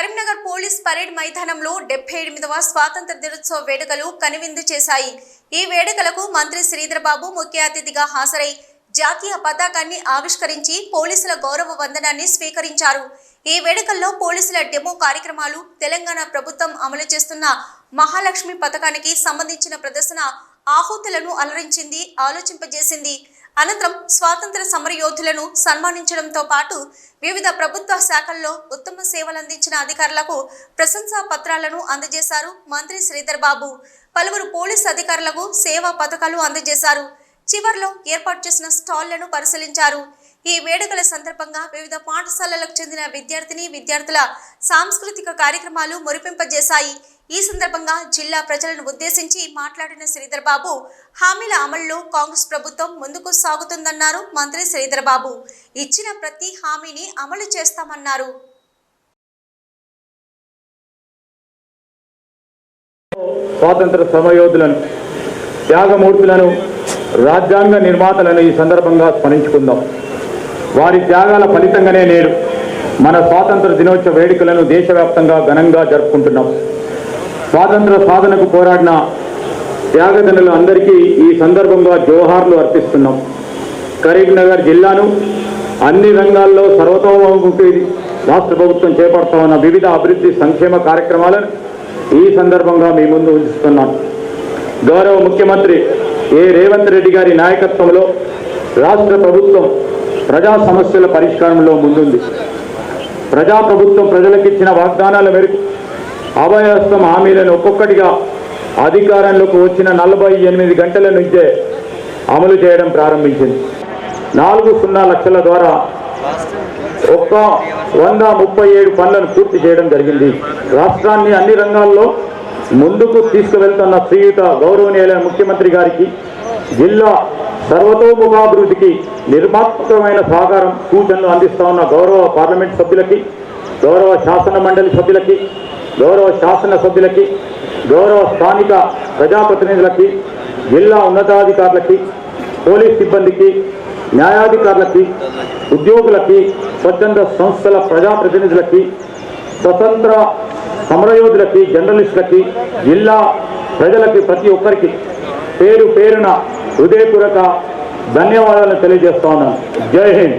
Karimnagar police parade మైదానంలో డెబ్బై ఎనిమిదవ స్వాతంత్ర దినోత్సవ వేడుకలు కనువిందు చేశాయి. ఈ వేడుకలకు మంత్రి శ్రీధరబాబు ముఖ్య అతిథిగా హాజరై జాతీయ పతాకాన్ని ఆవిష్కరించి పోలీసుల గౌరవ వందనాన్ని స్వీకరించారు. ఈ వేడుకల్లో పోలీసుల డెమో కార్యక్రమాలు తెలంగాణ ప్రభుత్వం అమలు చేస్తున్న మహాలక్ష్మి పథకానికి సంబంధించిన ప్రదర్శన ఆహుతులను అలరించింది ఆలోచింపజేసింది. అనంతరం స్వాతంత్ర సమరయోధులను సన్మానించడంతో పాటు వివిధ ప్రభుత్వ శాఖల్లో ఉత్తమ సేవలందించిన అధికారులకు ప్రశంసా పత్రాలను అందజేశారు మంత్రి శ్రీధర్ బాబు. పలువురు పోలీస్ అధికారులకు సేవా పథకాలు అందజేశారు. చివర్లో ఏర్పాటు చేసిన స్టాళ్ళను పరిశీలించారు. ఈ వేడుకల సందర్భంగా వివిధ పాఠశాలలకు చెందిన విద్యార్థిని విద్యార్థుల సాంస్కృతిక కార్యక్రమాలు మురిపింపజేశాయి. ఈ సందర్భంగా జిల్లా ప్రజలను ఉద్దేశించి మాట్లాడిన శ్రీధర్ బాబు హామీల అమల్లో కాంగ్రెస్ ప్రభుత్వం ముందుకు సాగుతుందన్నారు మంత్రి శ్రీధర్ బాబు ఇచ్చిన ప్రతి హామీని అమలు చేస్తామన్నారు. స్వాతంత్ర సమయోధులను త్యాగమూర్తులను రాజ్యాంగ నిర్మాతలను ఈ సందర్భంగా స్మరించుకుందాం. వారి త్యాగాల ఫలితంగానే నేడు మన స్వాతంత్ర దినోత్సవ వేడుకలను దేశవ్యాప్తంగా ఘనంగా జరుపుకుంటున్నాం. స్వాతంత్ర సాధనకు పోరాడిన త్యాగదనులు అందరికీ ఈ సందర్భంగా జోహార్లు అర్పిస్తున్నాం. కరీంనగర్ జిల్లాను అన్ని రంగాల్లో సర్వతోముఖి రాష్ట్ర ప్రభుత్వం చేపడతా ఉన్న వివిధ అభివృద్ధి సంక్షేమ కార్యక్రమాలను ఈ సందర్భంగా మీ ముందు ఉంచుతున్నాను గౌరవ ముఖ్యమంత్రి ఏ రేవంత్ రెడ్డి గారి నాయకత్వంలో రాష్ట్ర ప్రభుత్వం ప్రజా సమస్యల పరిష్కారంలో ముందుంది. ప్రజా ప్రభుత్వం ప్రజలకిచ్చిన వాగ్దానాల మేరకు అభయస్తం హామీలను ఒక్కొక్కటిగా అధికారంలోకి వచ్చిన నలభై ఎనిమిది గంటల నుంచే అమలు చేయడం ప్రారంభించింది. నాలుగు సున్నా లక్షల ద్వారా ఒక్క వంద ముప్పై ఏడు పనులను పూర్తి చేయడం జరిగింది. రాష్ట్రాన్ని అన్ని రంగాల్లో ముందుకు తీసుకువెళ్తున్న శ్రీయుత గౌరవనీయులైన ముఖ్యమంత్రి గారికి జిల్లా సర్వతోముఖాభివృద్ధికి నిర్మాత్మకమైన సహకారం సూచనలు అందిస్తా ఉన్న గౌరవ పార్లమెంట్ సభ్యులకి గౌరవ శాసన మండలి సభ్యులకి గౌరవ శాసన సభ్యులకి గౌరవ స్థానిక ప్రజాప్రతినిధులకి జిల్లా ఉన్నతాధికారులకి పోలీస్ సిబ్బందికి న్యాయాధికారులకి ఉద్యోగులకి స్వచ్ఛంద సంస్థల ప్రజాప్రతినిధులకి స్వతంత్ర సమరయోధులకి జర్నలిస్టులకి జిల్లా ప్రజలకి ప్రతి ఒక్కరికి పేరు పేరున హృదయపూర్వక ధన్యవాదాలు తెలియజేస్తా ఉన్నాను. జై హింద్.